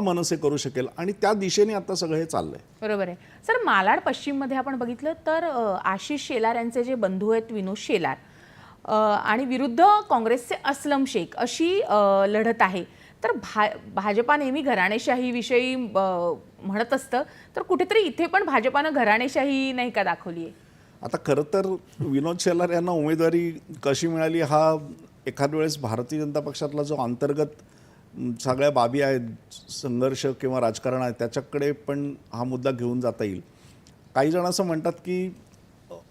मनसे करू शकेल. आणि त्या दिशेने आता सगळं हे चाललंय. बरोबर आहे. सर मालाड पश्चिममध्ये आपण बघितलं तर आशिष शेलार यांचे जे बंधू आहेत विनोद शेलार आणि विरुद्ध काँग्रेसचे अस्लम शेख अशी लढत आहे. तर भा भाजपा नेहमी घराणेशाहीविषयी म्हणत असतं. तर कुठेतरी इथे पण भाजपानं घराणेशाही नाही का दाखवली आहे आता खरं तर विनोद शेलार यांना उमेदवारी कशी मिळाली हा एखाद वेळेस भारतीय जनता पक्षातला जो अंतर्गत सगळ्या बाबी आहेत संघर्ष किंवा राजकारण आहे त्याच्याकडे पण हा मुद्दा घेऊन जाता येईल. काही जण असं म्हणतात की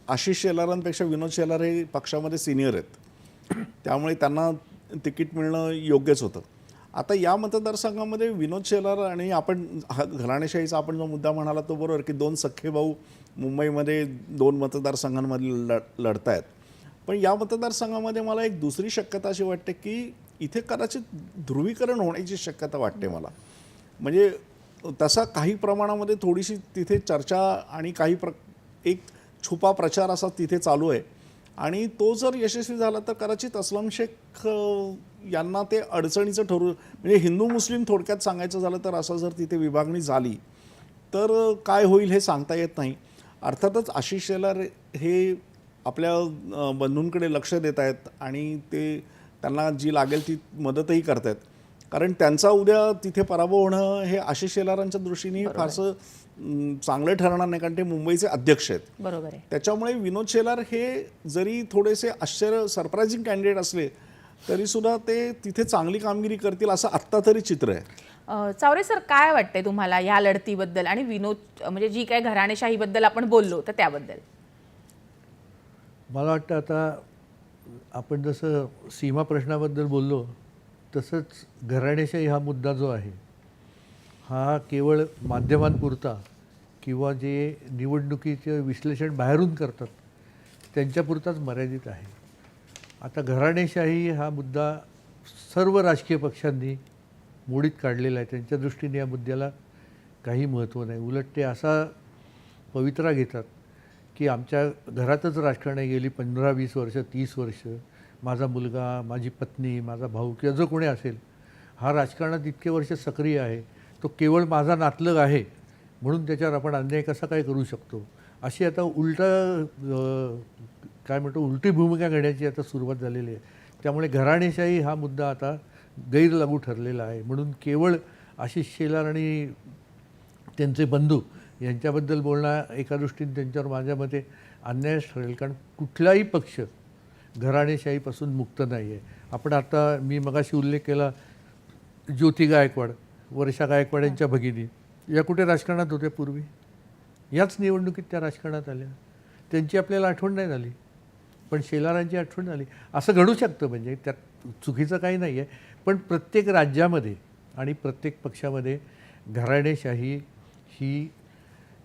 आशिष शेलारांपेक्षा विनोद शेलार हे पक्षामध्ये सिनियर आहेत. त्यामुळे त्यांना तिकीट मिळणं योग्यच होतं. आता या मतदारसंघामध्ये विनोद शेलार आणि आपण हा घराणेशाहीचा आपण जो मुद्दा म्हणाला तो बरोबर की दोन सख्खे भाऊ मुंबईमध्ये दोन मतदारसंघांमध्ये लढ लढतायत. पण या मतदारसंघामध्ये मला एक दुसरी शक्यता अशी वाटते की इथे कदाचित ध्रुवीकरण होण्याची शक्यता वाटते मला. म्हणजे तसा काही प्रमाणामध्ये थोडीशी तिथे चर्चा आणि काही प्र एक छुपा प्रचार असा तिथे चालू आहे. आणि तो जर यशस्वी झाला तर कदाचित अस्लम शेख यांना ते अडचणीचं ठरू म्हणजे हिंदू मुस्लिम थोडक्यात सांगायचं झालं तर असं जर तिथे विभागणी झाली तर काय होईल हे सांगता येत नाही. अर्थातच आशिष शेलार हे आपल्या बंधूंकडे लक्ष देत आहेत आणि ते त्यांना जी लागेल ती मदतही करतायत. कारण त्यांचा उद्या तिथे पराभव होणं हे आशिष शेलारांच्या दृष्टीने फारसं चांगलं ठरणार नाही कारण ते मुंबईचे अध्यक्ष आहेत. बरोबर आहे. त्याच्यामुळे विनोद शेलार हे जरी थोडेसे आश्चर्य सरप्रायझिंग कॅन्डिडेट असले तरी सुद्धा ते तिथे चांगली कामगिरी करतील असं आत्ता तरी चित्र आहे. चावरे सर काय वाटतंय तुम्हाला ह्या लढतीबद्दल आणि विनोद म्हणजे जी काय घराणेशाहीबद्दल आपण बोललो तर त्याबद्दल? मला वाटतं आता आपण जसं सीमा प्रश्नाबद्दल बोललो तसंच घराणेशाही हा मुद्दा जो आहे हा केवळ माध्यमांपुरता किंवा जे निवडणुकीचं विश्लेषण बाहेरून करतात त्यांच्यापुरताच मर्यादित आहे. आता घराणेशाही हा मुद्दा सर्व राजकीय पक्षांनी मोडीत काढलेला आहे. त्यांच्या दृष्टीने या मुद्द्याला काही महत्त्व नाही. उलट ते असा पवित्रा घेतात की आमच्या घरातच राजकारणी गेली पंधरा वीस वर्ष तीस वर्ष. माझा मुलगा माझी पत्नी माझा भाऊ किंवा जो कोणी असेल हा राजकारणात इतके वर्ष सक्रिय आहे तो केवळ माझा नातलग आहे म्हणून त्याच्यावर आपण अन्याय कसा काय करू शकतो? अशी आता उलट काय म्हणतो उलटी भूमिका घेण्याची आता सुरुवात झालेली आहे. त्यामुळे घराणेशाही हा मुद्दा आता गैरलागू ठरलेला आहे. म्हणून केवळ आशिष शेलार आणि त्यांचे बंधू यांच्याबद्दल बोलणं एका दृष्टीने त्यांच्यावर माझ्या मते अन्यायच ठरेल. कारण कुठलाही पक्ष घराणेशाहीपासून मुक्त नाही आहे आपण आता मी मगाशी उल्लेख केला ज्योती गायकवाड वर्षा गायकवाड यांच्या भगिनी. या कुठे राजकारणात होत्या पूर्वी? याच निवडणुकीत त्या राजकारणात आल्या. त्यांची आपल्याला आठवण नाही झाली. पण शेलारांची आठवण झाली. असं घडू शकतं म्हणजे त्यात चुकीचं काही नाही आहे पण प्रत्येक राज्यामध्ये आणि प्रत्येक पक्षामध्ये घराणेशाही ही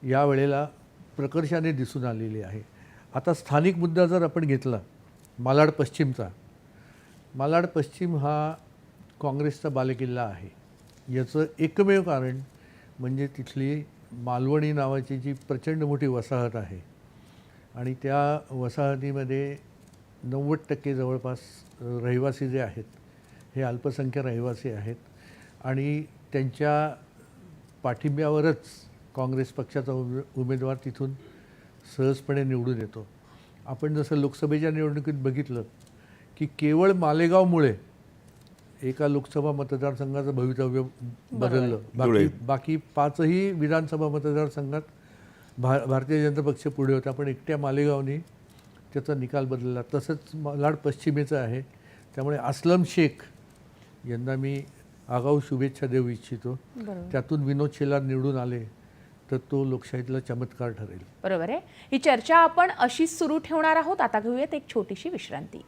या वेळेला प्रकर्षाने दिसून आलेली आहे. आता स्थानिक मुद्दा जर आपण घेतला मालाड पश्चिमचा मालाड पश्चिम हा काँग्रेसचा बालेकिल्ला आहे. याचं एकमेव कारण म्हणजे तिथली मालवणी नावाची जी प्रचंड मोठी वसाहत आहे आणि त्या वसाहतीमध्ये नव्वद टक्के जवळपास रहिवासी जे आहेत हे अल्पसंख्य रहिवासी आहेत आणि त्यांच्या पाठिंब्यावरच काँग्रेस पक्षाचा उमे उमेदवार तिथून सहजपणे निवडून येतो. आपण जसं लोकसभेच्या निवडणुकीत बघितलं की केवळ मालेगावमुळे एका लोकसभा मतदारसंघाचं भवितव्य बदललं. बाकी बाकी पाचही विधानसभा मतदारसंघात भा भारतीय जनता पक्ष पुढे होता. पण एकट्या मालेगावनी त्याचा निकाल बदलला. तसंच मालाड पश्चिमेचं आहे. त्यामुळे अस्लम शेख यांना मी आगाऊ शुभेच्छा देऊ इच्छितो. त्यातून विनोद शेलार निवडून आले. तर तो लोकशाहीतला चमत्कार ठरेल. बरोबर आहे. ही चर्चा आपण अशीच सुरू ठेवणार आहोत. आता घेऊयात एक छोटीशी विश्रांती.